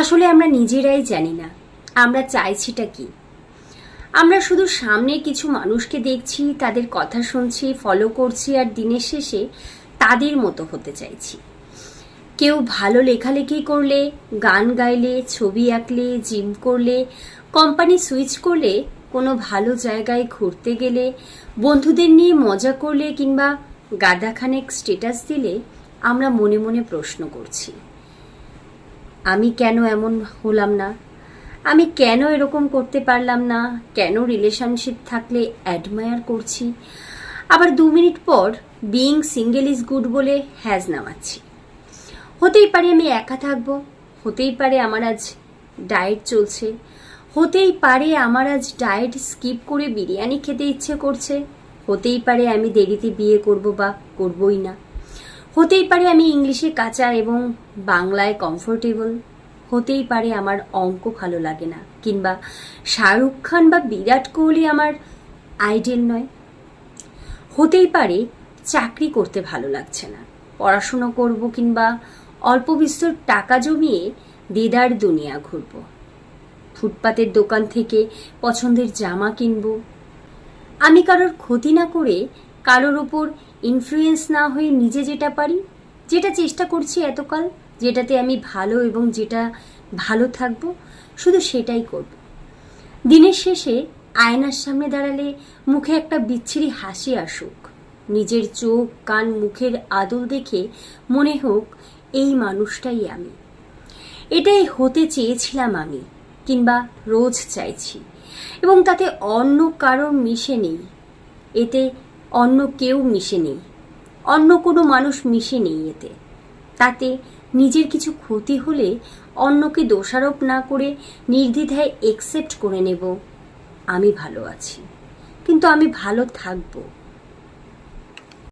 আসলে আমরা নিজেরাই জানি না। আমরা চাইছিটা কি? আমরা শুধু সামনে কিছু মানুষকে দেখছি, তাদের কথা শুনছি ফলো করছি আর দিনের শেষে তাদের মতো হতে চাইছি। কেউ ভালো লেখালেখি করলে, গান গাইলে, ছবি আঁকলে জিম করলে কোম্পানি সুইচ করলে, কোনো ভালো জায়গায় ঘুরতে গেলে, বন্ধুদের নিয়ে মজা করলে কিংবা গাদাখানেক স্টেটাস দিলে আমরা মনে মনে প্রশ্ন করছি। আমি কেন এমন হলাম না? আমি কেন এরকম করতে পারলাম না? কেন রিলেশনশিপ থাকলে অ্যাডমায়ার করছি? আবার দু মিনিট পর বিইং সিঙ্গেল ইজ গুড বলে হ্যাজ নামাচ্ছি। হতেই পারে আমি একা থাকব, হতেই পারে আমার আজ ডায়েট চলছে, হতেই পারে আমার আজ ডায়েট স্কিপ করে বিরিয়ানি খেতে ইচ্ছে করছে, হতেই পারে আমি দেরিতে বিয়ে করব বা করবই না। হতেই পারে আমি ইংলিশে কাঁচা এবং বাংলায় কমফোর্টেবল হতেই পারে আমার অঙ্ক ভালো লাগে না, কিংবা শাহরুখ খান বা বিরাট কোহলি আমার আইডেল নয়। হতেই পারে চাকরি করতে ভালো লাগছে না, পড়াশুনো করব কিংবা অল্প বিস্তর টাকা জমিয়ে দেদার দুনিয়া ঘুরব। ফুটপাতের দোকান থেকে পছন্দের জামা কিনবো। আমি কারোর ক্ষতি না করে কারোর ওপর ইনফ্লুয়েন্স না হয়ে নিজে যেটা পারি, যেটা চেষ্টা করছি এতকাল, যেটাতে আমি ভালো এবং যেটা ভালো থাকব, শুধু সেটাই করব। দিনের শেষে আয়নার সামনে দাঁড়ালে মুখে একটা বিচ্ছিরি হাসি আসুক। নিজের চোখ, কান, মুখের আদল দেখে মনে হোক, এই মানুষটাই আমি। এটাই হতে চেয়েছিলাম আমি, কিংবা রোজ চাইছি, এবং তাতে অন্য কারোর মিশে নেই। এতে অন্য কেউ মিশে নেই অন্য কোনো মানুষ মিশে নেই এতে। তাতে নিজের কিছু ক্ষতি হলে অন্যকে দোষারোপ না করে নির্দ্বিধায় একসেপ্ট করে নেব। আমি ভালো আছি। কিন্তু আমি ভালো থাকব।